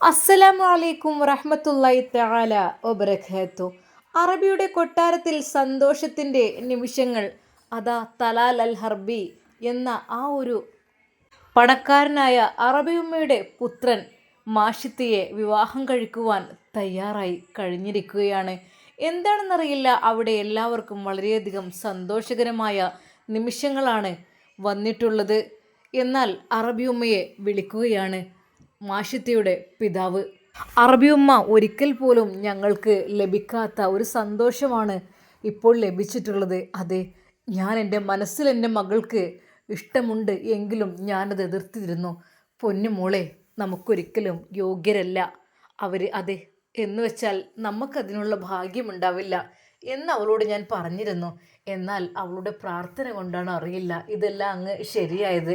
അസ്സലാമു അലൈക്കും വറഹ്മത്തുള്ളാഹി തആല വബറകാതുഹു അറബിയുടെ കൊട്ടാരത്തിൽ സന്തോഷത്തിന്റെ നിമിഷങ്ങൾ അതാ തലാൽ അൽ ഹർബി എന്ന ആ ഒരു പണക്കാരനായ അറബിയുമ്മയുടെ പുത്രൻ മാഷിത്തിയെ വിവാഹം കഴിക്കുവാൻ തയ്യാറായി കഴിഞ്ഞിരിക്കുകയാണ്. എന്താണെന്നറിയില്ല അവിടെ എല്ലാവർക്കും വളരെയധികം സന്തോഷകരമായ നിമിഷങ്ങളാണ് വന്നിട്ടുള്ളത്. എന്നാൽ അറബിയുമ്മയെ വിളിക്കുകയാണ്. മാഷിത്തിയുടെ പിതാവ്. അറബിയുമ്മ ഒരിക്കൽ പോലും ഞങ്ങൾക്ക് ലഭിക്കാത്ത ഒരു സന്തോഷമാണ് ഇപ്പോൾ ലഭിച്ചിട്ടുള്ളത്. അതെ ഞാൻ എന്റെ മനസ്സിൽ എന്റെ മകൾക്ക് ഇഷ്ടമുണ്ട് എങ്കിലും ഞാനത് എതിർത്തിരുന്നു. പൊന്നുമോളെ നമുക്കൊരിക്കലും യോഗ്യരല്ല. അവർ അതെ എന്ന് വെച്ചാൽ നമുക്കതിനുള്ള ഭാഗ്യമുണ്ടാവില്ല എന്ന് അവളോട് ഞാൻ പറഞ്ഞിരുന്നു. എന്നാൽ അവളുടെ പ്രാർത്ഥന കൊണ്ടാണ് അറിയില്ല. ഇതെല്ലാം അങ്ങ് ശരിയായത്.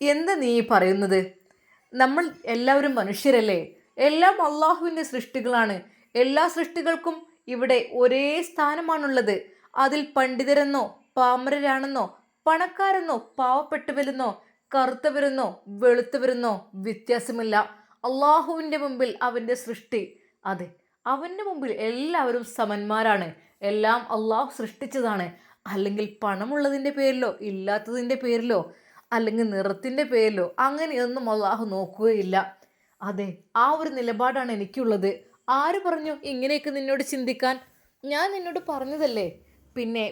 എന്ത് നീ പറയുന്നത്? നമ്മൾ എല്ലാവരും മനുഷ്യരല്ലേ? എല്ലാം അള്ളാഹുവിന്റെ സൃഷ്ടികളാണ്. എല്ലാ സൃഷ്ടികൾക്കും ഇവിടെ ഒരേ സ്ഥാനമാണുള്ളത്. അതിൽ പണ്ഡിതരെന്നോ പാമരരാണെന്നോ പണക്കാരെന്നോ പാവപ്പെട്ടവരെന്നോ കറുത്തവരെന്നോ വെളുത്തവരെന്നോ വ്യത്യാസമില്ല. അള്ളാഹുവിന്റെ മുമ്പിൽ അവന്റെ സൃഷ്ടി. അതെ അവന്റെ മുമ്പിൽ എല്ലാവരും സമന്മാരാണ്. എല്ലാം അള്ളാഹു സൃഷ്ടിച്ചതാണ്. അല്ലെങ്കിൽ പണമുള്ളതിന്റെ പേരിലോ ഇല്ലാത്തതിന്റെ പേരിലോ അല്ലെങ്കിൽ നിറത്തിന്റെ പേരിലോ അങ്ങനെയൊന്നും അള്ളാഹു നോക്കുകയില്ല. അതെ ആ ഒരു നിലപാടാണ് എനിക്കുള്ളത്. ആര് പറഞ്ഞു ഇങ്ങനെയൊക്കെ നിന്നോട് ചിന്തിക്കാൻ? ഞാൻ നിന്നോട് പറഞ്ഞതല്ലേ? പിന്നെ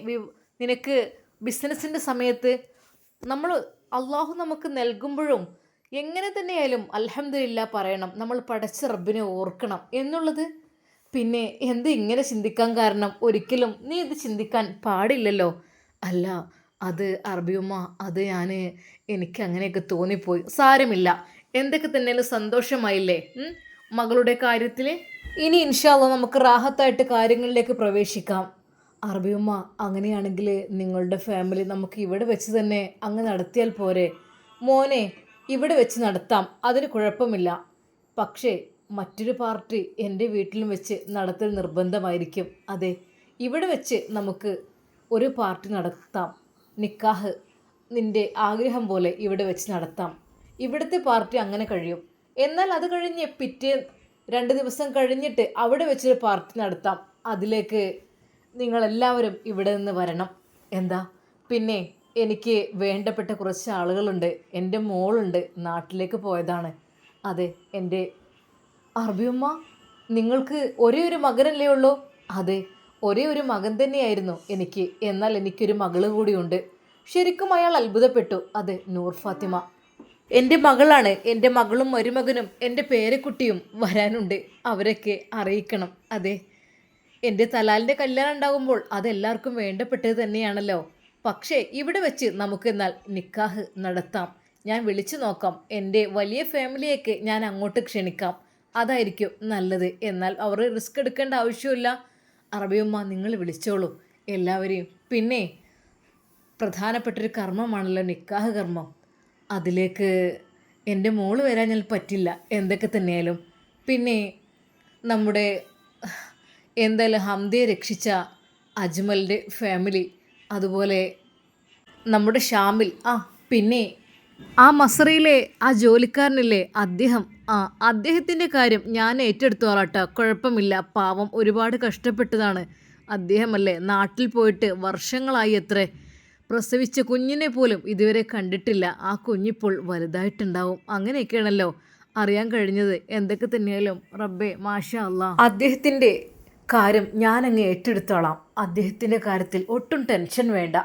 നിനക്ക് ബിസിനസ്സിന്റെ സമയത്ത് നമ്മൾ അള്ളാഹു നമുക്ക് നൽകുമ്പോഴും എങ്ങനെ തന്നെയായാലും അലഹമില്ല പറയണം. നമ്മൾ പഠിച്ച റബ്ബിനെ ഓർക്കണം എന്നുള്ളത്. പിന്നെ എന്ത് ഇങ്ങനെ ചിന്തിക്കാൻ കാരണം? ഒരിക്കലും നീ ഇത് ചിന്തിക്കാൻ പാടില്ലല്ലോ. അല്ല അത് അറബിയുമ്മ അത് ഞാൻ എനിക്ക് അങ്ങനെയൊക്കെ തോന്നിപ്പോയി. സാരമില്ല. എന്തൊക്കെ തന്നെയാലും സന്തോഷമായില്ലേ? മകളുടെ കാര്യത്തിൽ ഇനി ഇൻഷാല്ല നമുക്ക് റാഹത്തായിട്ട് കാര്യങ്ങളിലേക്ക് പ്രവേശിക്കാം. അറബിയുമ്മ അങ്ങനെയാണെങ്കിൽ നിങ്ങളുടെ ഫാമിലി നമുക്ക് ഇവിടെ വെച്ച് തന്നെ അങ്ങ് നടത്തിയാൽ പോരെ. മോനെ ഇവിടെ വെച്ച് നടത്താം. അതിന് കുഴപ്പമില്ല. പക്ഷേ മറ്റൊരു പാർട്ടി എന്റെ വീട്ടിലും വെച്ച് നടത്തൽ നിർബന്ധമായിരിക്കും. അതെ ഇവിടെ വെച്ച് നമുക്ക് ഒരു പാർട്ടി നടത്താം. നിക്കാഹ് നിന്റെ ആഗ്രഹം പോലെ ഇവിടെ വെച്ച് നടത്താം. ഇവിടുത്തെ പാർട്ടി അങ്ങനെ കഴിയും. എന്നാൽ അത് കഴിഞ്ഞ് പിറ്റേ രണ്ട് ദിവസം കഴിഞ്ഞിട്ട് അവിടെ വെച്ചൊരു പാർട്ടി നടത്താം. അതിലേക്ക് നിങ്ങളെല്ലാവരും ഇവിടെ നിന്ന് വരണം. എന്താ? പിന്നെ എനിക്ക് വേണ്ടപ്പെട്ട കുറച്ച് ആളുകളുണ്ട്. എന്റെ മോളുണ്ട്. നാട്ടിലേക്ക് പോയതാണ്. അതെ എന്റെ അറബിയമ്മ നിങ്ങൾക്ക് ഒരേ ഒരു മകനല്ലേ ഉള്ളൂ? അതെ ഒരേ ഒരു മകൻ തന്നെയായിരുന്നു എനിക്ക്. എന്നാൽ എനിക്കൊരു മകൾ കൂടിയുണ്ട്. ശരിക്കും അയാൾ അത്ഭുതപ്പെട്ടു. അത് നൂർ ഫാത്തിമ. എന്റെ മകളാണ്. എന്റെ മകളും മരുമകനും എന്റെ പേരക്കുട്ടിയും വരാനുണ്ട്. അവരൊക്കെ അറിയിക്കണം. അതെ. എന്റെ തലാലിന്റെ കല്യാണം ഉണ്ടാകുമ്പോൾ അതെല്ലാവർക്കും വേണ്ടപ്പെട്ടത് തന്നെയാണല്ലോ. പക്ഷേ ഇവിടെ വെച്ച് നമുക്കെന്നാൽ നിക്കാഹ് നടത്താം. ഞാൻ വിളിച്ചു നോക്കാം. എന്റെ വലിയ ഫാമിലിയൊക്കെ ഞാൻ അങ്ങോട്ട് ക്ഷണിക്കാം. അതായിരിക്കും നല്ലത്. എന്നാൽ അവർ റിസ്ക് എടുക്കേണ്ട ആവശ്യമില്ല. അറബിയമ്മ നിങ്ങൾ വിളിച്ചോളൂ എല്ലാവരെയും. പിന്നെ പ്രധാനപ്പെട്ടൊരു കർമ്മമാണല്ലോ നിക്കാഹ് കർമ്മം. അതിലേക്ക് എന്റെ മോൾ വരാൻ ഞാൻ പറ്റില്ല എന്തൊക്കെ തന്നെയായാലും പിന്നെ നമ്മുടെ എന്തായാലും ഹംദയെ രക്ഷിച്ച അജ്മലിന്റെ ഫാമിലി അതുപോലെ നമ്മുടെ ഷാമിൽ ആ പിന്നെ ആ മസറിയിലെ ആ ജോലിക്കാരനില്ലേ അദ്ദേഹം ആ അദ്ദേഹത്തിന്റെ കാര്യം ഞാൻ ഏറ്റെടുത്തോളാട്ടോ. കുഴപ്പമില്ല. പാവം ഒരുപാട് കഷ്ടപ്പെട്ടതാണ് അദ്ദേഹമല്ലേ? നാട്ടിൽ പോയിട്ട് വർഷങ്ങളായി എത്രേ പ്രസവിച്ച കുഞ്ഞിനെ പോലും ഇതുവരെ കണ്ടിട്ടില്ല. ആ കുഞ്ഞിപ്പോൾ വലുതായിട്ടുണ്ടാവും. അങ്ങനെയൊക്കെയാണല്ലോ അറിയാൻ കഴിഞ്ഞത്. എന്തൊക്കെ തന്നെയാലും റബ്ബേ മാഷ അല്ല അദ്ദേഹത്തിന്റെ കാര്യം ഞാനങ്ങ് ഏറ്റെടുത്തോളാം. അദ്ദേഹത്തിന്റെ കാര്യത്തിൽ ഒട്ടും ടെൻഷൻ വേണ്ട.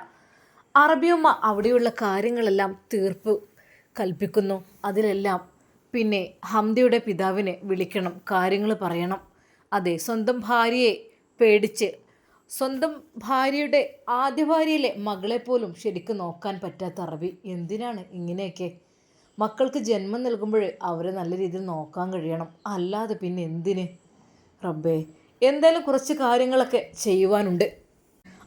അറബിയമ്മ അവിടെയുള്ള കാര്യങ്ങളെല്ലാം തീർപ്പ് കൽപ്പിക്കുന്നു. അതിലെല്ലാം പിന്നെ ഹംദയുടെ പിതാവിനെ വിളിക്കണം കാര്യങ്ങൾ പറയണം. അതെ സ്വന്തം ഭാര്യയെ പേടിച്ച് സ്വന്തം ഭാര്യയുടെ ആദ്യ ഭാര്യയിലെ മകളെ പോലും ശരിക്കും നോക്കാൻ പറ്റാത്ത അറബി. എന്തിനാണ് ഇങ്ങനെയൊക്കെ? മക്കൾക്ക് ജന്മം നൽകുമ്പോൾ അവരെ നല്ല രീതിയിൽ നോക്കാൻ കഴിയണം. അല്ലാതെ പിന്നെ എന്തിന്? റബ്ബേ എന്തായാലും കുറച്ച് കാര്യങ്ങളൊക്കെ ചെയ്യുവാനുണ്ട്.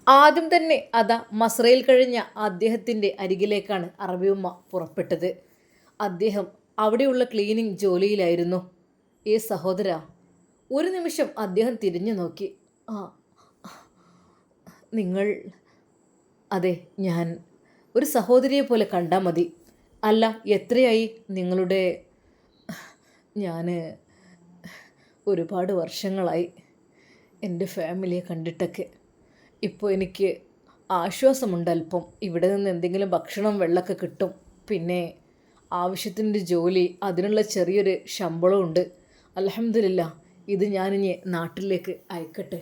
ആദ്യം തന്നെ അതാ മസ്രയിൽ കഴിഞ്ഞ അദ്ദേഹത്തിന്റെ അരികിലേക്കാണ് അറബിയുമ്മ പുറപ്പെട്ടത്. അദ്ദേഹം അവിടെയുള്ള ക്ലീനിങ് ജോലിയിലായിരുന്നു. ഏ സഹോദര ഒരു നിമിഷം അദ്ദേഹം തിരിഞ്ഞു നോക്കി. ആ നിങ്ങൾ അതെ ഞാൻ ഒരു സഹോദരിയെ പോലെ കണ്ടാൽ മതി. അല്ല എത്രയായി നിങ്ങളുടെ ഞാൻ ഒരുപാട് വർഷങ്ങളായി എന്റെ ഫാമിലിയെ കണ്ടിട്ടൊക്കെ. ഇപ്പോൾ എനിക്ക് ആശ്വാസമുണ്ട് അല്പം. ഇവിടെ നിന്ന് എന്തെങ്കിലും ഭക്ഷണം വെള്ളമൊക്കെ കിട്ടും. പിന്നെ ആവശ്യത്തിന്റെ ജോലി അതിനുള്ള ചെറിയൊരു ശമ്പളമുണ്ട് അലഹമില്ല ഇത് ഞാനിനി നാട്ടിലേക്ക് അയക്കട്ടെ.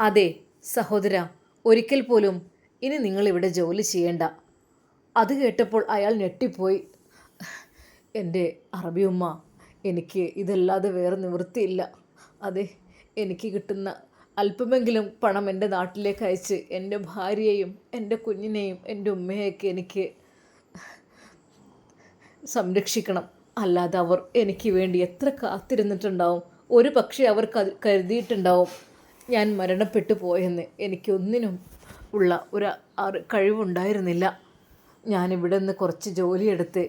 അതെ സഹോദര ഒരിക്കൽ പോലും ഇനി നിങ്ങളിവിടെ ജോലി ചെയ്യേണ്ട. അത് കേട്ടപ്പോൾ അയാൾ ഞെട്ടിപ്പോയി. എന്റെ അറബിയുമ്മ എനിക്ക് ഇതല്ലാതെ വേറെ നിവൃത്തിയില്ല. അതെ എനിക്ക് കിട്ടുന്ന അല്പമെങ്കിലും പണം എന്റെ നാട്ടിലേക്ക് അയച്ച് എന്റെ ഭാര്യയെയും എന്റെ കുഞ്ഞിനെയും എന്റെ ഉമ്മയെയൊക്കെ എനിക്ക് സംരക്ഷിക്കണം. അല്ലാതെ അവർ എനിക്ക് വേണ്ടി എത്ര കാത്തിരുന്നിട്ടുണ്ടാവും. ഒരു പക്ഷേ അവർ കരു- കരുതിയിട്ടുണ്ടാവും ഞാൻ മരണപ്പെട്ടു പോയെന്ന്. എനിക്കൊന്നിനും ഉള്ള ഒരു കഴിവുണ്ടായിരുന്നില്ല. ഞാനിവിടെ നിന്ന് കുറച്ച് ജോലിയെടുത്ത്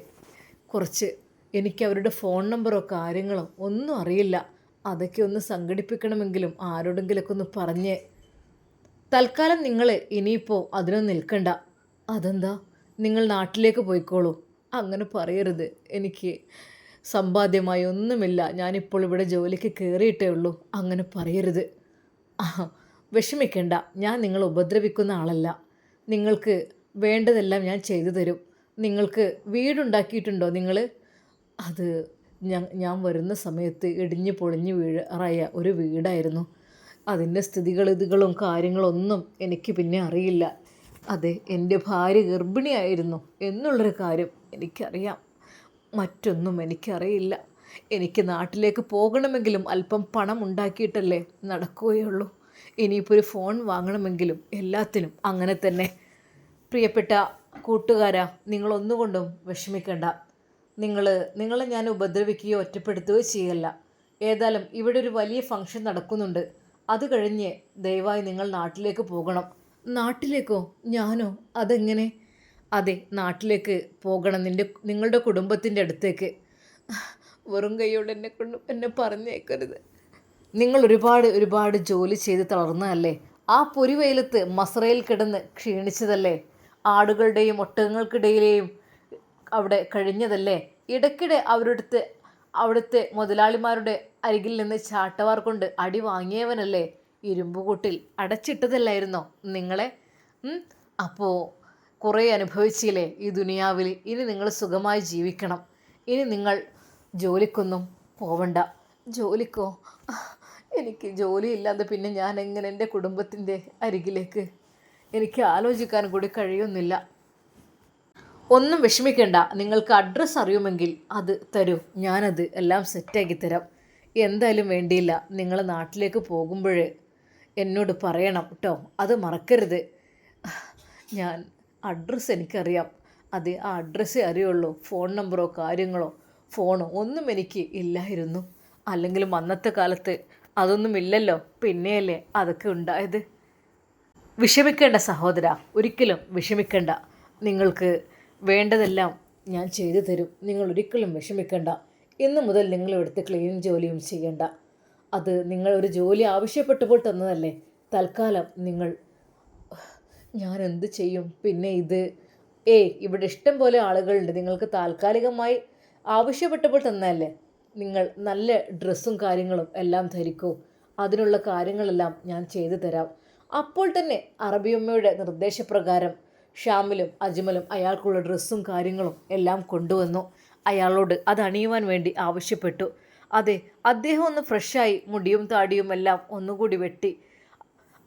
കുറച്ച് എനിക്ക് അവരുടെ ഫോൺ നമ്പറോ കാര്യങ്ങളോ ഒന്നും അറിയില്ല. അതൊക്കെ ഒന്ന് സംഘടിപ്പിക്കണമെങ്കിലും ആരോടെങ്കിലൊക്കെ ഒന്ന് പറഞ്ഞ്. തൽക്കാലം നിങ്ങൾ ഇനിയിപ്പോൾ അതിനൊന്നും നിൽക്കണ്ട. അതെന്താ? നിങ്ങൾ നാട്ടിലേക്ക് പോയിക്കോളൂ. അങ്ങനെ പറയരുത്. എനിക്ക് സമ്പാദ്യമായി ഒന്നുമില്ല. ഞാനിപ്പോൾ ഇവിടെ ജോലിക്ക് കയറിയിട്ടേ ഉള്ളൂ. അങ്ങനെ പറയരുത്. വിഷമിക്കണ്ട. ഞാൻ നിങ്ങൾ ഉപദ്രവിക്കുന്ന ആളല്ല. നിങ്ങൾക്ക് വേണ്ടതെല്ലാം ഞാൻ ചെയ്തു തരും. നിങ്ങൾക്ക് വീടുണ്ടാക്കിയിട്ടുണ്ടോ നിങ്ങൾ അത് ഞാൻ വരുന്ന സമയത്ത് ഇടിഞ്ഞ് പൊളിഞ്ഞ് വീഴാറായ ഒരു വീടായിരുന്നു. അതിന്റെ സ്ഥിതിഗതികളും കാര്യങ്ങളൊന്നും എനിക്ക് പിന്നെ അറിയില്ല. അതെ എന്റെ ഭാര്യ ഗർഭിണിയായിരുന്നു എന്നുള്ളൊരു കാര്യം എനിക്കറിയാം. മറ്റൊന്നും എനിക്കറിയില്ല. എനിക്ക് നാട്ടിലേക്ക് പോകണമെങ്കിലും അല്പം പണം ഉണ്ടാക്കിയിട്ടല്ലേ നടക്കുകയുള്ളൂ. ഇനിയിപ്പോൾ ഒരു ഫോൺ വാങ്ങണമെങ്കിലും എല്ലാത്തിനും അങ്ങനെ തന്നെ. പ്രിയപ്പെട്ട കൂട്ടുകാരാ നിങ്ങളൊന്നുകൊണ്ടും വിഷമിക്കണ്ട. നിങ്ങൾ നിങ്ങളെ ഞാൻ ഉപദ്രവിക്കുകയോ ഒറ്റപ്പെടുത്തുകയോ ചെയ്യല്ല. ഏതായാലും ഇവിടെ ഒരു വലിയ ഫംഗ്ഷൻ നടക്കുന്നുണ്ട്. അത് കഴിഞ്ഞ് ദയവായി നിങ്ങൾ നാട്ടിലേക്ക് പോകണം. നാട്ടിലേക്കോ? ഞാനോ? അതെങ്ങനെ? അതെ നാട്ടിലേക്ക് പോകണം നിന്റെ നിങ്ങളുടെ കുടുംബത്തിന്റെ അടുത്തേക്ക്. വെറും കൈയോടെ എന്നെ കൊണ്ട് എന്നെ പറഞ്ഞേക്കരുത്. നിങ്ങൾ ഒരുപാട് ഒരുപാട് ജോലി ചെയ്ത് തളർന്നതല്ലേ? ആ പൊരിവെയിലത്ത് മസറയിൽ കിടന്ന് ക്ഷീണിച്ചതല്ലേ? ആടുകളുടെയും ഒട്ടകങ്ങൾക്കിടയിലെയും അവിടെ കഴിഞ്ഞതല്ലേ? ഇടയ്ക്കിടെ അവരുടെ അവിടുത്തെ മുതലാളിമാരുടെ അരികിൽ നിന്ന് ചാട്ടവാർ കൊണ്ട് അടി വാങ്ങിയവനല്ലേ? ഇരുമ്പുകൂട്ടിൽ അടച്ചിട്ടതല്ലായിരുന്നോ നിങ്ങളെ? അപ്പോ അപ്പോൾ കുറേ അനുഭവിച്ചില്ലേ ഈ ദുനിയാവിൽ? ഇനി നിങ്ങൾ സുഖമായി ജീവിക്കണം. ഇനി നിങ്ങൾ ജോലിക്കൊന്നും പോവണ്ട. ജോലിക്കോ? എനിക്ക് ജോലിയില്ലാതെ പിന്നെ ഞാൻ എങ്ങനെ എന്റെ കുടുംബത്തിന്റെ അരികിലേക്ക്? എനിക്ക് ആലോചിക്കാൻ കൂടി കഴിയുന്നില്ല. ഒന്നും വിഷമിക്കേണ്ട. നിങ്ങൾക്ക് അഡ്രസ്സ് അറിയുമെങ്കിൽ അത് തരൂ. ഞാനത് എല്ലാം സെറ്റാക്കി തരാം. എന്തായാലും വേണ്ടിയില്ല. നിങ്ങൾ നാട്ടിലേക്ക് പോകുമ്പോൾ എന്നോട് പറയണം കേട്ടോ അത് മറക്കരുത്. ഞാൻ അഡ്രസ്സ് എനിക്കറിയാം. അത് ആ അഡ്രസ്സേ അറിയുള്ളൂ. ഫോൺ നമ്പറോ കാര്യങ്ങളോ ഫോണോ ഒന്നും എനിക്ക് ഇല്ലായിരുന്നു. അല്ലെങ്കിലും അന്നത്തെ കാലത്ത് അതൊന്നും ഇല്ലല്ലോ. പിന്നെയല്ലേ അതൊക്കെ ഉണ്ടായത്? വിഷമിക്കേണ്ട സഹോദര. ഒരിക്കലും വിഷമിക്കേണ്ട. നിങ്ങൾക്ക് വേണ്ടതെല്ലാം ഞാൻ ചെയ്തു തരും. നിങ്ങൾ ഒരിക്കലും വിഷമിക്കേണ്ട. ഇന്ന് മുതൽ നിങ്ങൾ ഇവിടുത്തെ ക്ലീൻ ജോലിയും ചെയ്യേണ്ട. അത് നിങ്ങൾ ഒരു ജോലി ആവശ്യപ്പെട്ടപ്പോൾ തന്നതല്ലേ. തൽക്കാലം നിങ്ങൾ ഞാൻ എന്ത് ചെയ്യും? പിന്നെ ഇത്. ഏയ് ഇവിടെ ഇഷ്ടം പോലെ ആളുകളുണ്ട്. നിങ്ങൾക്ക് താൽക്കാലികമായി ആവശ്യപ്പെട്ടപ്പോൾ തന്നതല്ലേ. നിങ്ങൾ നല്ല ഡ്രസ്സും കാര്യങ്ങളും എല്ലാം ധരിക്കൂ. അതിനുള്ള കാര്യങ്ങളെല്ലാം ഞാൻ ചെയ്തു തരാം. അപ്പോൾ തന്നെ അറബിയമ്മയുടെ നിർദ്ദേശപ്രകാരം ഷാമിലും അജ്മലും അയാൾക്കുള്ള ഡ്രസ്സും കാര്യങ്ങളും എല്ലാം കൊണ്ടുവന്നു. അയാളോട് അത് അണിയുവാൻ വേണ്ടി ആവശ്യപ്പെട്ടു. അതെ അദ്ദേഹം ഒന്ന് ഫ്രഷായി മുടിയും താടിയും എല്ലാം ഒന്നുകൂടി വെട്ടി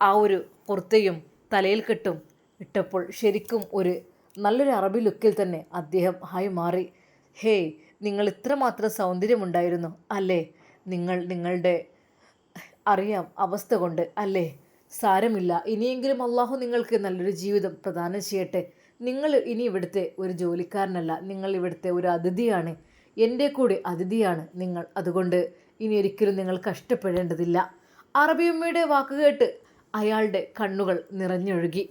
ആ ഒരു കുർത്തയും തലയിൽ കെട്ടും ഇട്ടപ്പോൾ ശരിക്കും ഒരു നല്ലൊരു അറബി ലുക്കിൽ തന്നെ അദ്ദേഹം ഹായ് മാറി. ഹേയ് നിങ്ങൾ ഇത്രമാത്രം സൗന്ദര്യമുണ്ടായിരുന്നു അല്ലേ? നിങ്ങൾ നിങ്ങളുടെ അറിയാം അവസ്ഥ കൊണ്ട് അല്ലേ? സാരമില്ല. ഇനിയെങ്കിലും അള്ളാഹു നിങ്ങൾക്ക് നല്ലൊരു ജീവിതം പ്രദാനം ചെയ്യട്ടെ. നിങ്ങൾ ഇനി ഇവിടുത്തെ ഒരു ജോലിക്കാരനല്ല. നിങ്ങൾ ഇവിടുത്തെ ഒരു അതിഥിയാണ്. എന്റെ കൂടെ അതിഥിയാണ് നിങ്ങൾ. അതുകൊണ്ട് ഇനി ഒരിക്കലും നിങ്ങൾ കഷ്ടപ്പെടേണ്ടതില്ല. അറബിയമ്മയുടെ വാക്കുകേട്ട് അയാളുടെ കണ്ണുകൾ നിറഞ്ഞൊഴുകി.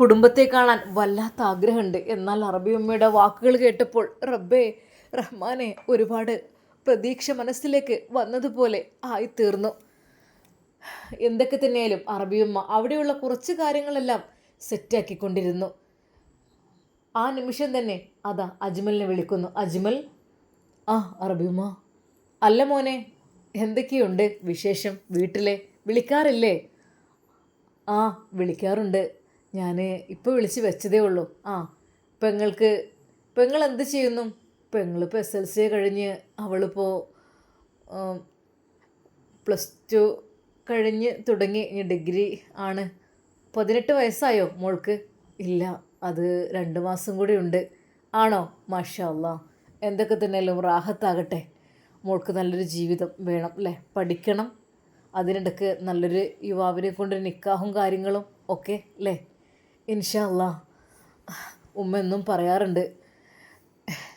കുടുംബത്തെ കാണാൻ വല്ലാത്ത ആഗ്രഹമുണ്ട്. എന്നാൽ അറബിയമ്മയുടെ വാക്കുകൾ കേട്ടപ്പോൾ റബ്ബേ റഹ്മാനെ ഒരുപാട് പ്രതീക്ഷ മനസ്സിലേക്ക് വന്നതുപോലെ ആയിത്തീർന്നു. എന്തൊക്കെ തന്നെയാലും അറബിയമ്മ അവിടെയുള്ള കുറച്ച് കാര്യങ്ങളെല്ലാം സെറ്റാക്കിക്കൊണ്ടിരുന്നു. ആ നിമിഷം തന്നെ അതാ അജ്മലിനെ വിളിക്കുന്നു. അജ്മൽ ആ അറബിയമ്മ അല്ല മോനെ എന്തൊക്കെയുണ്ട് വിശേഷം വീട്ടിലെ? വിളിക്കാറില്ലേ? ആ വിളിക്കാറുണ്ട്. ഞാൻ ഇപ്പോൾ വിളിച്ച് വെച്ചതേ ഉള്ളൂ. ആ പെങ്ങൾക്ക് പെങ്ങൾ എന്ത് ചെയ്യുന്നു? പെങ്ങളിപ്പോൾ എസ് എൽ സി കഴിഞ്ഞ് അവളിപ്പോൾ പ്ലസ് ടു കഴിഞ്ഞ് തുടങ്ങി ഡിഗ്രി ആണ്. പതിനെട്ട് വയസ്സായോ മോൾക്ക്? ഇല്ല അത് രണ്ട് മാസം കൂടി ഉണ്ട്. ആണോ? മാഷാ എന്തൊക്കെ തന്നെയല്ലോ റാഹത്താകട്ടെ. മോൾക്ക് നല്ലൊരു ജീവിതം വേണം അല്ലേ? പഠിക്കണം. അതിനിടക്ക് നല്ലൊരു യുവാവിനെ കൊണ്ട് നിക്കാഹും കാര്യങ്ങളും ഒക്കെ അല്ലേ? ഇൻഷാ അല്ലാ ഉമ്മ എന്നും പറയാറുണ്ട്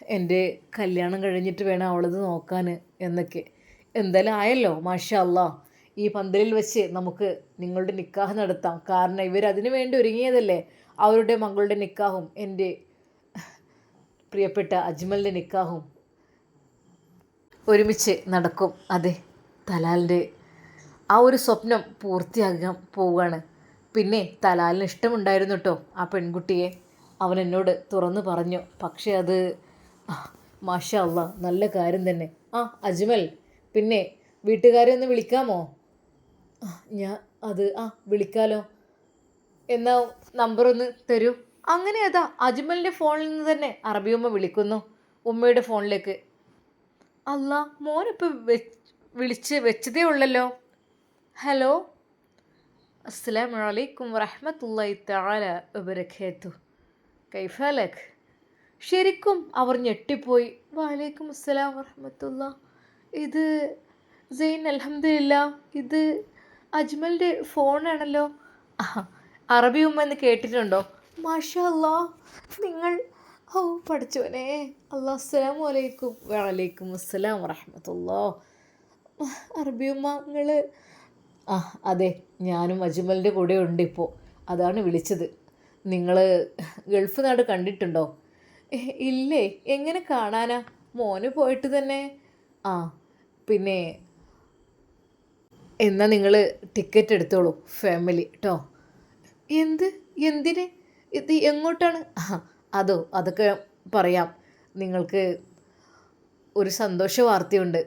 എന്റെ കല്യാണം കഴിഞ്ഞിട്ട് വേണം അവളത് നോക്കാൻ എന്നൊക്കെ. എന്തായാലും ആയല്ലോ മാഷാ ഈ പന്തലിൽ വെച്ച് നമുക്ക് നിങ്ങളുടെ നിക്കാഹ് നടത്താം. കാരണം ഇവർ അതിനു വേണ്ടി ഒരുങ്ങിയതല്ലേ? അവരുടെ മകളുടെ നിക്കാഹും എന്റെ പ്രിയപ്പെട്ട അജ്മലിന്റെ നിക്കാഹും ഒരുമിച്ച് നടക്കും. അതെ തലാലിന്റെ ആ ഒരു സ്വപ്നം പൂർത്തിയാകാൻ പോവുകയാണ്. പിന്നെ തലാലിന് ഇഷ്ടമുണ്ടായിരുന്നു കേട്ടോ ആ പെൺകുട്ടിയെ. അവൻ എന്നോട് തുറന്നു പറഞ്ഞു പക്ഷേ അത് മാഷ അല്ല നല്ല കാര്യം തന്നെ. ആ അജ്മൽ പിന്നെ വീട്ടുകാരെ ഒന്ന് വിളിക്കാമോ? ഞാൻ അത് ആ വിളിക്കാലോ. എന്നാ നമ്പർ ഒന്ന് തരൂ. അങ്ങനെ അതാ അജ്മലിന്റെ ഫോണിൽ നിന്ന് തന്നെ അറബിയമ്മ വിളിക്കുന്നു ഉമ്മയുടെ ഫോണിലേക്ക് അല്ല മോനിപ്പോൾ വിളിച്ച് വെച്ചതേ ഉള്ളല്ലോ. ഹലോ അസ്സലാമു അലൈക്കും വറഹമത്തല്ലായി താല ഉപരഖേത്തു കൈഫാലഖ് ശരിക്കും അവർ ഞെട്ടിപ്പോയി. വാലേക്കും അസ്സലാം വറഹമത്തല്ല ഇത് സെയിൻ അലഹമില്ല ഇത് അജ്മലിന്റെ ഫോണാണല്ലോ. അറബി ഉമ്മ എന്ന് കേട്ടിട്ടുണ്ടോ? മാഷാ അല്ലാ നിങ്ങൾ ഓ പഠിച്ചോനെ അല്ലാ അസ്സലാമു അലൈക്കും. വലൈക്കും അസ്സലാം വറഹമത്തല്ലോ അറബി ഉമ്മ നിങ്ങൾ ആ അതെ ഞാനും അജ്മലിന്റെ കൂടെ ഉണ്ട് ഇപ്പോൾ അതാണ് വിളിച്ചത്. നിങ്ങൾ ഗൾഫ് നാട് കണ്ടിട്ടുണ്ടോ? "ഏ, ഇല്ലേ എങ്ങനെ കാണാനാ? മോന് പോയിട്ട് തന്നെ. ആ പിന്നെ എന്നാൽ നിങ്ങൾ ടിക്കറ്റ് എടുത്തോളൂ ഫാമിലി കേട്ടോ എന്ത്? എന്തിന്? ഇത് എങ്ങോട്ടാണ്? അതോ അതൊക്കെ പറയാം. നിങ്ങൾക്ക് ഒരു സന്തോഷ വാർത്തയുണ്ട്.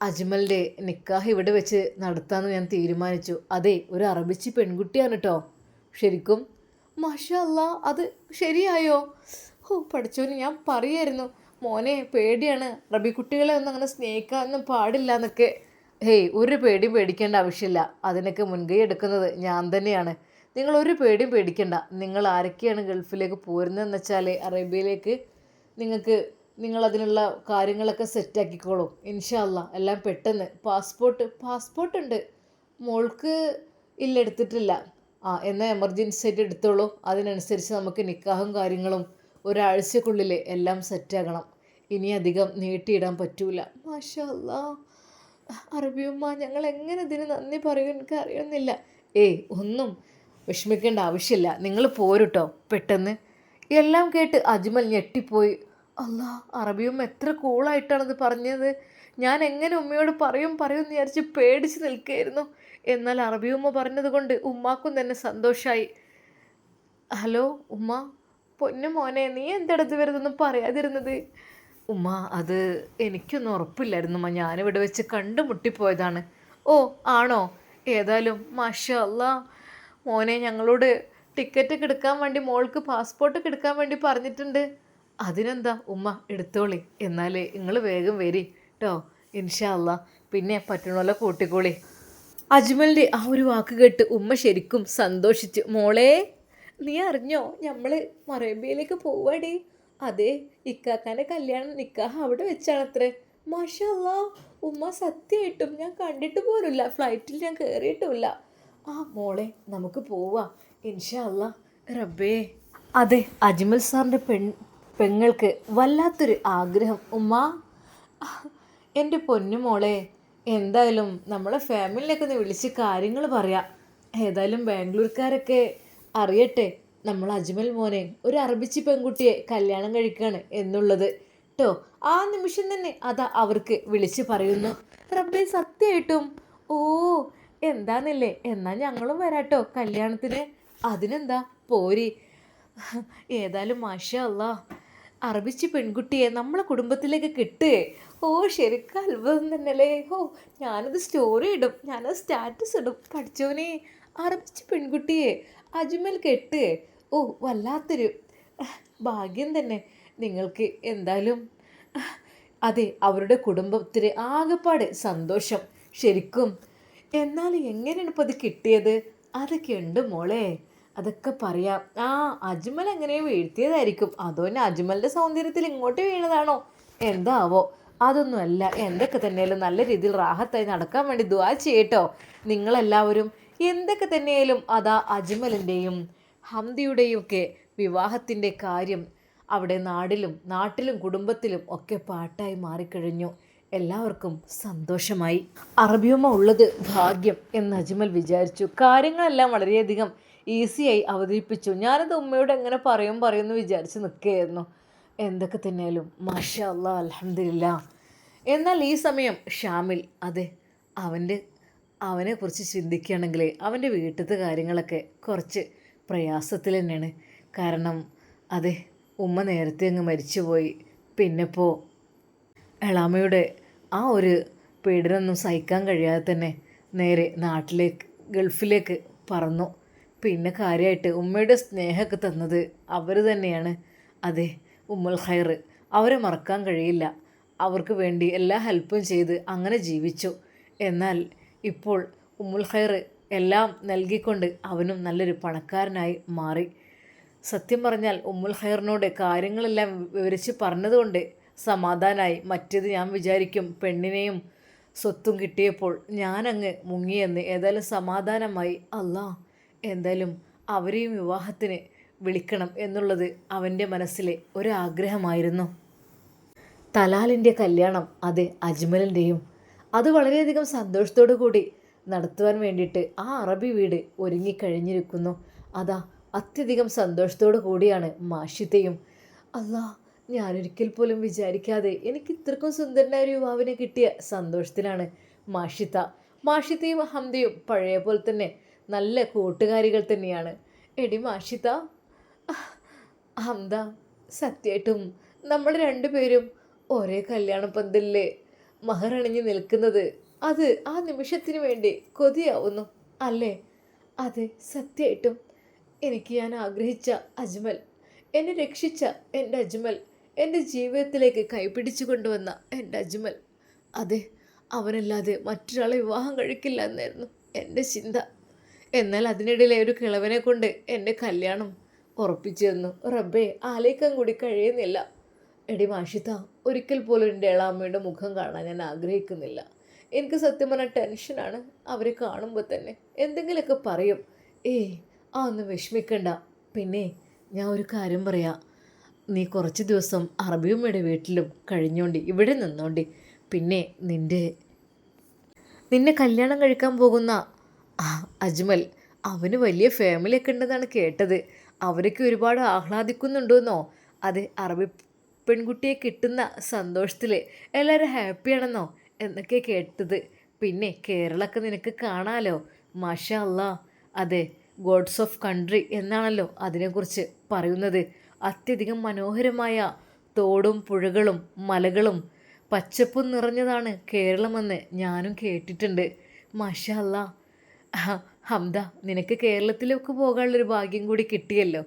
അജ്മലിന്റെ നിക്കാഹ് ഇവിടെ വെച്ച് നടത്താമെന്ന് ഞാൻ തീരുമാനിച്ചു. അതെ ഒരു അറബിച്ച് പെൺകുട്ടിയാണ് കേട്ടോ ശരിക്കും മഷല്ല അത് ശരിയായോ? ഓ പഠിച്ചോന് ഞാൻ പറയായിരുന്നു. മോനെ പേടിയാണ്. അറബി കുട്ടികളെ ഒന്നും അങ്ങനെ സ്നേഹിക്കാനൊന്നും പാടില്ല എന്നൊക്കെ. ഹേയ് ഒരു പേടിയും പേടിക്കേണ്ട ആവശ്യമില്ല. അതിനൊക്കെ മുൻകൈ എടുക്കുന്നത് ഞാൻ തന്നെയാണ്. നിങ്ങൾ ഒരു പേടിയും പേടിക്കേണ്ട. നിങ്ങൾ ആരൊക്കെയാണ് ഗൾഫിലേക്ക് പോരുന്നതെന്ന് വെച്ചാൽ അറേബ്യയിലേക്ക് നിങ്ങൾക്ക് നിങ്ങൾ അതിനുള്ള കാര്യങ്ങളൊക്കെ സെറ്റാക്കിക്കോളും ഇൻഷാല്ല എല്ലാം പെട്ടെന്ന്. പാസ്പോർട്ട് പാസ്പോർട്ട് ഉണ്ട്. മോൾക്ക് ഇല്ല എടുത്തിട്ടില്ല. ആ എന്നാൽ എമർജൻസി ആയിട്ട് എടുത്തോളൂ. അതിനനുസരിച്ച് നമുക്ക് നിക്കാഹും കാര്യങ്ങളും ഒരാഴ്ചക്കുള്ളിൽ എല്ലാം സെറ്റാകണം ഇനി അധികം നീട്ടിയിടാൻ പറ്റൂല. മാഷാ അറബിയമ്മ ഞങ്ങൾ എങ്ങനെ ഇതിന് നന്ദി പറയും എനിക്ക് അറിയുന്നില്ല. ഏയ് ഒന്നും വിഷമിക്കേണ്ട ആവശ്യമില്ല. നിങ്ങൾ പോരുട്ടോ പെട്ടെന്ന്. എല്ലാം കേട്ട് അജ്മൽ ഞെട്ടിപ്പോയി. അല്ലാ അറബിയമ്മ എത്ര കൂളായിട്ടാണത് പറഞ്ഞത്. ഞാൻ എങ്ങനെ ഉമ്മയോട് പറയും പറയും എന്ന് വിചാരിച്ച് പേടിച്ച് നിൽക്കുകയായിരുന്നു. എന്നാൽ അറബിയമ്മ പറഞ്ഞത് കൊണ്ട് ഉമ്മാക്കും തന്നെ സന്തോഷമായി ഹലോ ഉമ്മ പൊന്നു മോനെ നീ എന്തെടുത്ത് വരുന്നൊന്നും പറയാതിരുന്നത്? ഉമ്മ അത് എനിക്കൊന്നും ഉറപ്പില്ലായിരുന്നു ഉമ്മ. ഞാനിവിടെ വെച്ച് കണ്ടുമുട്ടിപ്പോയതാണ്. ഓ ആണോ? ഏതായാലും മാഷാ അല്ല മോനെ ഞങ്ങളോട് ടിക്കറ്റ് എടുക്കാൻ വേണ്ടി മോൾക്ക് പാസ്പോർട്ട് എടുക്കാൻ വേണ്ടി പറഞ്ഞിട്ടുണ്ട്. അതിനെന്താ? ഉമ്മ എടുത്തോളി. എന്നാൽ നിങ്ങൾ വേഗം വരി. കേട്ടോ ഇൻഷാ അല്ലാ പിന്നെ പറ്റണമല്ലോ കൂട്ടിക്കോളി. അജ്മലിന്റെ ആ ഒരു വാക്ക് കേട്ട് ഉമ്മ ശരിക്കും സന്തോഷിച്ച് മോളെ നീ അറിഞ്ഞോ? നമ്മൾ മറേബ്യയിലേക്ക് പോവാടി. അതെ ഇക്കാക്കാന്റെ കല്യാണം നിക്കാഹ് അവിടെ വെച്ചാണത്രേ. മാഷല്ലാ ഉമ്മ സത്യമായിട്ടും ഞാൻ കണ്ടിട്ട് പോലുമില്ല ഫ്ലൈറ്റിൽ ഞാൻ കയറിയിട്ടുമില്ല ആ മോളെ നമുക്ക് പോവാം. ഇൻഷല്ല. അല്ലാ റബ്ബേ. അതെ അജ്മൽ സാറിന്റെ പെൺ പെങ്ങൾക്ക് വല്ലാത്തൊരു ആഗ്രഹം. ഉമ്മ എന്റെ പൊന്നു മോളെ എന്തായാലും നമ്മളെ ഫാമിലിയൊക്കെ ഒന്ന് വിളിച്ച് കാര്യങ്ങൾ പറയാം. ഏതായാലും ബാംഗ്ലൂർക്കാരൊക്കെ അറിയട്ടെ. നമ്മൾ അജ്മൽ മോനെ ഒരു അറബിച്ചി പെൺകുട്ടിയെ കല്യാണം കഴിക്കുകയാണ് എന്നുള്ളത്. കേട്ടോ ആ നിമിഷം തന്നെ അതാ അവർക്ക് വിളിച്ച് പറയുന്നു. റബ്ബെ സത്യമായിട്ടും ഓ എന്താന്നില്ലേ? എന്നാൽ ഞങ്ങളും വരാട്ടോ കല്യാണത്തിന്. അതിനെന്താ? പോരി. ഏതായാലും മാഷ അല്ലാ അറബിച്ച് പെൺകുട്ടിയെ നമ്മളെ കുടുംബത്തിലേക്ക് കിട്ടുകയെ ഓ ശരിക്കും അത്ഭുതം തന്നെയല്ലേ? ഓ ഞാനത് സ്റ്റോറി ഇടും. ഞാനത് സ്റ്റാറ്റസ് ഇടും. പഠിച്ചോനെ അറബിച്ച് പെൺകുട്ടിയെ അജ്മൽ കെട്ടുകയെ ഓ വല്ലാത്തൊരു ഭാഗ്യം തന്നെ. നിങ്ങൾക്ക് എന്തായാലും അതെ അവരുടെ കുടുംബത്തിന് ആകെപ്പാട് സന്തോഷം. ശരിക്കും എന്നാൽ എങ്ങനെയാണ് ഇപ്പോൾ അത് കിട്ടിയത്? അതൊക്കെ ഉണ്ട് മോളെ. അതൊക്കെ പറയാം. ആ അജ്മൽ എങ്ങനെയോ വീഴ്ത്തിയതായിരിക്കും. അതോ തന്നെ അജ്മലിന്റെ സൗന്ദര്യത്തിൽ ഇങ്ങോട്ട് വീണതാണോ? എന്താവോ? അതൊന്നുമല്ല. എന്തൊക്കെ തന്നെയാലും നല്ല രീതിയിൽ റാഹത്തായി നടക്കാൻ വേണ്ടി ദുവാ ചെയ്യട്ടോ. നിങ്ങളെല്ലാവരും എന്തൊക്കെ തന്നെയാലും അതാ അജ്മലിന്റെയും ഹംദിയുടെയും ഒക്കെ വിവാഹത്തിന്റെ കാര്യം അവിടെ നാടിലും നാട്ടിലും കുടുംബത്തിലും ഒക്കെ പാട്ടായി മാറിക്കഴിഞ്ഞു. എല്ലാവർക്കും സന്തോഷമായി. അറബിയമ്മ ഉള്ളത് ഭാഗ്യം എന്ന് അജ്മൽ വിചാരിച്ചു. കാര്യങ്ങളെല്ലാം വളരെയധികം ഈസിയായി അവതരിപ്പിച്ചു. ഞാനത് ഉമ്മയോട് എങ്ങനെ പറയും പറയുമെന്ന് വിചാരിച്ച് നിൽക്കുകയായിരുന്നു. എന്തൊക്കെ തന്നെയാലും മാഷാ അല്ലാ അലഹമില്ല എന്നാൽ ഈ സമയം ഷാമിൽ അതെ അവന്റെ അവനെക്കുറിച്ച് ചിന്തിക്കുകയാണെങ്കിൽ അവന്റെ വീട്ടിലത്തെ കാര്യങ്ങളൊക്കെ കുറച്ച് പ്രയാസത്തിൽ തന്നെയാണ്. കാരണം അതെ ഉമ്മ നേരത്തെ അങ്ങ് മരിച്ചുപോയി. പിന്നിപ്പോൾ എളാമയുടെ ആ ഒരു പേടിനൊന്നും സഹിക്കാൻ കഴിയാതെ തന്നെ നേരെ നാട്ടിലേക്ക് ഗൾഫിലേക്ക് പറന്നു. പിന്നെ കാര്യമായിട്ട് ഉമ്മയുടെ സ്നേഹമൊക്കെ തന്നത് അവർ തന്നെയാണ്. അതെ ഉമ്മൽ ഖൈർ. അവരെ മറക്കാൻ കഴിയില്ല. അവർക്ക് വേണ്ടി എല്ലാ ഹെൽപ്പും ചെയ്ത് അങ്ങനെ ജീവിച്ചു. എന്നാൽ ഇപ്പോൾ ഉമ്മുൽ ഖൈർ എല്ലാം നൽകിക്കൊണ്ട് അവനും നല്ലൊരു പണക്കാരനായി മാറി. സത്യം പറഞ്ഞാൽ ഉമ്മുൽ ഖൈറിനോട് കാര്യങ്ങളെല്ലാം വിവരിച്ച് പറഞ്ഞതുകൊണ്ട് സമാധാനായി മറ്റേത് ഞാൻ വിചാരിക്കും പെണ്ണിനെയും സ്വത്തും കിട്ടിയപ്പോൾ ഞാനങ്ങ് മുങ്ങിയെന്ന് ഏതായാലും സമാധാനമായി അല്ലാ എന്തായാലും അവരെയും വിവാഹത്തിന് വിളിക്കണം എന്നുള്ളത് അവന്റെ മനസ്സിലെ ഒരാഗ്രഹമായിരുന്നു. തലാലിന്റെ കല്യാണം അത് അജ്മലിന്റെയും അത് വളരെയധികം സന്തോഷത്തോടു കൂടി നടത്തുവാൻ വേണ്ടിയിട്ട് ആ അറബി വീട് ഒരുങ്ങിക്കഴിഞ്ഞിരിക്കുന്നു. അതാ അത്യധികം സന്തോഷത്തോടു കൂടിയാണ് മാഷിത്തയും. അല്ലാ ഞാനൊരിക്കൽ പോലും വിചാരിക്കാതെ എനിക്ക് ഇത്രക്കും സുന്ദരനായ ഒരു യുവാവിനെ കിട്ടിയ സന്തോഷത്തിലാണ് മാഷിത്ത. മാഷിത്തയും ഹംദയും പഴയ പോലെ തന്നെ നല്ല കൂട്ടുകാരികൾ തന്നെയാണ്. എടി മാഷിത്ത ഹംദ സത്യമായിട്ടും നമ്മൾ രണ്ടുപേരും ഒരേ കല്യാണ പന്തലിലെ മഹറണിഞ്ഞ് നിൽക്കുന്നത് അത് ആ നിമിഷത്തിന് വേണ്ടി കൊതിയാവുന്നു. അല്ലേ? അതെ സത്യമായിട്ടും. എനിക്ക് ഞാൻ ആഗ്രഹിച്ച അജ്മൽ എന്നെ രക്ഷിച്ച എന്റെ അജ്മൽ എന്റെ ജീവിതത്തിലേക്ക് കൈപിടിച്ചു കൊണ്ടുവന്ന എന്റെ അജ്മൽ. അതെ അവനല്ലാതെ മറ്റൊരാളെ വിവാഹം കഴിക്കില്ല എന്നായിരുന്നു എന്റെ ചിന്ത. എന്നാൽ അതിനിടയിലെ ഒരു കിളവനെ കൊണ്ട് എന്റെ കല്യാണം ഉറപ്പിച്ചിരുന്നു റബ്ബേ ആലേക്കാൻ കൂടി കഴിയുന്നില്ല. എടി മാഷിത ഒരിക്കൽ പോലും എന്റെ ഇളാമ്മയുടെ മുഖം കാണാൻ ഞാൻ ആഗ്രഹിക്കുന്നില്ല. എനിക്ക് സത്യം പറഞ്ഞാൽ ടെൻഷനാണ് അവരെ കാണുമ്പോൾ തന്നെ. എന്തെങ്കിലുമൊക്കെ പറയും. ഏയ് ആ ഒന്ന് വിഷമിക്കണ്ട. പിന്നെ ഞാൻ ഒരു കാര്യം പറയാം. നീ കുറച്ച് ദിവസം അറബിയമ്മയുടെ വീട്ടിലും കഴിഞ്ഞോണ്ടി ഇവിടെ നിന്നോണ്ടി. പിന്നെ നിന്റെ നിന്നെ കല്യാണം കഴിക്കാൻ പോകുന്ന ആ അജ്മൽ അവന് വലിയ ഫാമിലിയൊക്കെ ഉണ്ടെന്നാണ് കേട്ടത്. അവരൊക്കെ ഒരുപാട് ആഹ്ലാദിക്കുന്നുണ്ടെന്നോ? അത് അറബി പെൺകുട്ടിയെ കിട്ടുന്ന സന്തോഷത്തിൽ എല്ലാവരും ഹാപ്പിയാണെന്നോ എന്നൊക്കെ കേട്ടത്. പിന്നെ കേരളമൊക്കെ നിനക്ക് കാണാലോ? മാഷാ അല്ലാ അതെ ഗോഡ്സ് ഓഫ് കൺട്രി എന്നാണല്ലോ അതിനെക്കുറിച്ച് പറയുന്നത്. അത്യധികം മനോഹരമായ തോടും പുഴകളും മലകളും പച്ചപ്പും നിറഞ്ഞതാണ് കേരളമെന്ന് ഞാനും കേട്ടിട്ടുണ്ട്. മാഷാ അല്ലാ ഹംദ നിനക്ക് കേരളത്തിലേക്ക് പോകാനുള്ളൊരു ഭാഗ്യം കൂടി കിട്ടിയല്ലോ.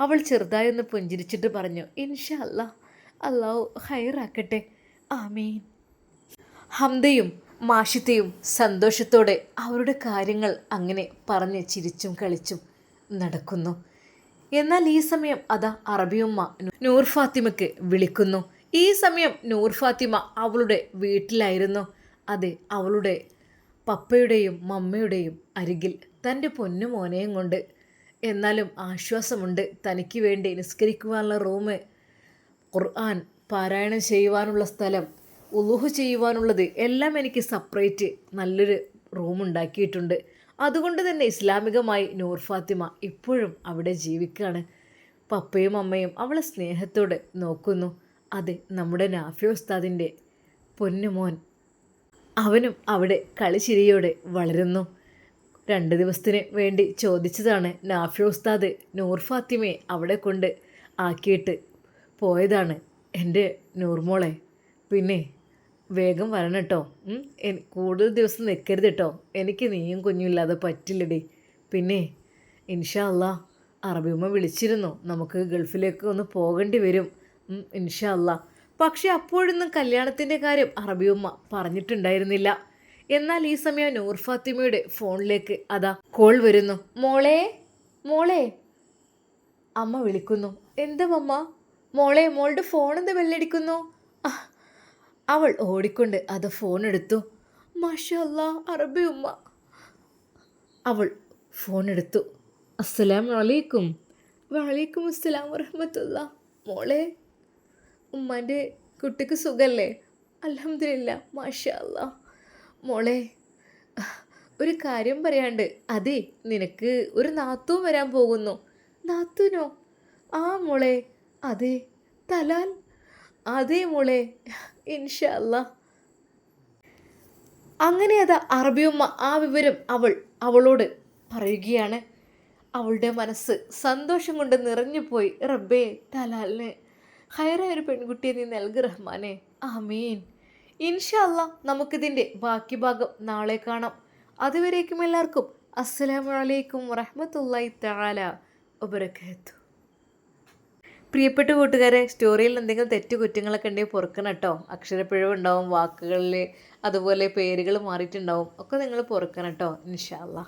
അവൾ ചെറുതായി ഒന്ന് പുഞ്ചിരിച്ചിട്ട് പറഞ്ഞു ഇൻഷാ അല്ലാ അള്ളാഹു ഹൈറാക്കട്ടെ. ആമീൻ. ഹംദയും മാഷിത്തയും സന്തോഷത്തോടെ അവരുടെ കാര്യങ്ങൾ അങ്ങനെ പറഞ്ഞ് ചിരിച്ചും കളിച്ചും നടക്കുന്നു. എന്നാൽ ഈ സമയം അതാ അറബിയുമ്മ നൂർ ഫാത്തിമയ്ക്ക് വിളിക്കുന്നു. ഈ സമയം നൂർ ഫാത്തിമ അവളുടെ വീട്ടിലായിരുന്നു. അതെ അവളുടെ പപ്പയുടെയും മമ്മയുടെയും അരികിൽ തന്റെ പൊന്നു മോനെയും കൊണ്ട്. എന്നാലും ആശ്വാസമുണ്ട് തനിക്ക് വേണ്ടി നിസ്കരിക്കുവാനുള്ള റൂം ഖുർആൻ പാരായണം ചെയ്യുവാനുള്ള സ്ഥലം ഉലുഹു ചെയ്യുവാനുള്ളത് എല്ലാം എനിക്ക് സെപ്പറേറ്റ് നല്ലൊരു റൂം ഉണ്ടാക്കിയിട്ടുണ്ട്. അതുകൊണ്ട് തന്നെ ഇസ്ലാമികമായി നൂർ ഫാത്തിമ ഇപ്പോഴും അവിടെ ജീവിക്കുകയാണ് പപ്പയും അമ്മയും അവളെ സ്നേഹത്തോടെ നോക്കുന്നു. അത് നമ്മുടെ നാഫി ഉസ്താദിന്റെ പൊന്നുമോൻ അവനും അവിടെ കളിച്ചിരിയോടെ വളരുന്നു. രണ്ട് ദിവസത്തിന് വേണ്ടി ചോദിച്ചതാണ് നാഫി ഉസ്താദ് നൂർ ഫാത്തിമയെ അവിടെ കൊണ്ട് ആക്കിയിട്ട് പോയതാണ് എന്റെ നൂർമോളെ പിന്നെ വേഗം വരണം കേട്ടോ കൂടുതൽ ദിവസം നിൽക്കരുത് കേട്ടോ എനിക്ക് നീയും കുഞ്ഞുമില്ലാതെ പറ്റില്ലടി. പിന്നെ ഇൻഷാ അല്ലാ അറബിയമ്മ വിളിച്ചിരുന്നു. നമുക്ക് ഗൾഫിലേക്ക് ഒന്ന് പോകേണ്ടി വരും. ഇൻഷാ അല്ലാ പക്ഷെ അപ്പോഴൊന്നും കല്യാണത്തിന്റെ കാര്യം അറബിയമ്മ പറഞ്ഞിട്ടുണ്ടായിരുന്നില്ല. എന്നാൽ ഈ സമയം നൂർ ഫാത്തിമയുടെ ഫോണിലേക്ക് അതാ കോൾ വരുന്നു. മോളെ മോളെ. അമ്മ വിളിക്കുന്നു. എന്താ മമ്മ? മോളെ മോളുടെ ഫോൺ എന്താ അവൾ ഓടിക്കൊണ്ട് അത് ഫോൺ എടുത്തു മാഷല്ല അറബി ഉമ്മ. അവൾ ഫോൺ എടുത്തു അസ്സലാം വലൈക്കും വലൈക്കും അസ്സലാം വറഹമത്തുള്ള. മോളെ ഉമ്മാന്റെ കുട്ടിക്ക് സുഖല്ലേ? അലഹമില്ല മാഷല്ല മോളെ ഒരു കാര്യം പറയാണ്ട്. അതെ നിനക്ക് ഒരു നാത്തൂൻ വരാൻ പോകുന്നു. നാത്തൂനോ? ആ മോളെ. അതെ തലാൽ അതെ മോളെ ഇൻഷല്ല അങ്ങനെ അത് അറബിയമ്മ ആ വിവരം അവൾ അവളോട് പറയുകയാണ്. അവളുടെ മനസ്സ് സന്തോഷം കൊണ്ട് നിറഞ്ഞുപോയി റബ്ബേ തലാലിന് ഹയറായ ഒരു പെൺകുട്ടിയെ നീ നൽകു റഹ്മാനെ. ആമീൻ. ഇൻഷല്ല നമുക്കിതിന്റെ ബാക്കി ഭാഗം നാളെ കാണാം. അതുവരേക്കും എല്ലാവർക്കും അസ്സലാമു അലൈക്കും വറഹ്മത്തുള്ളാഹി തആല വബറകാതുഹു. പ്രിയപ്പെട്ട കൂട്ടുകാരെ സ്റ്റോറിയിൽ എന്തെങ്കിലും തെറ്റു കുറ്റങ്ങളൊക്കെ ഉണ്ടെങ്കിൽ പൊറുക്കണം കേട്ടോ. അക്ഷരപ്പിഴവുണ്ടാവും വാക്കുകളിൽ അതുപോലെ പേരുകൾ മാറിയിട്ടുണ്ടാവും. ഒക്കെ നിങ്ങൾ പൊറുക്കണം കേട്ടോ ഇൻഷാല്ലാ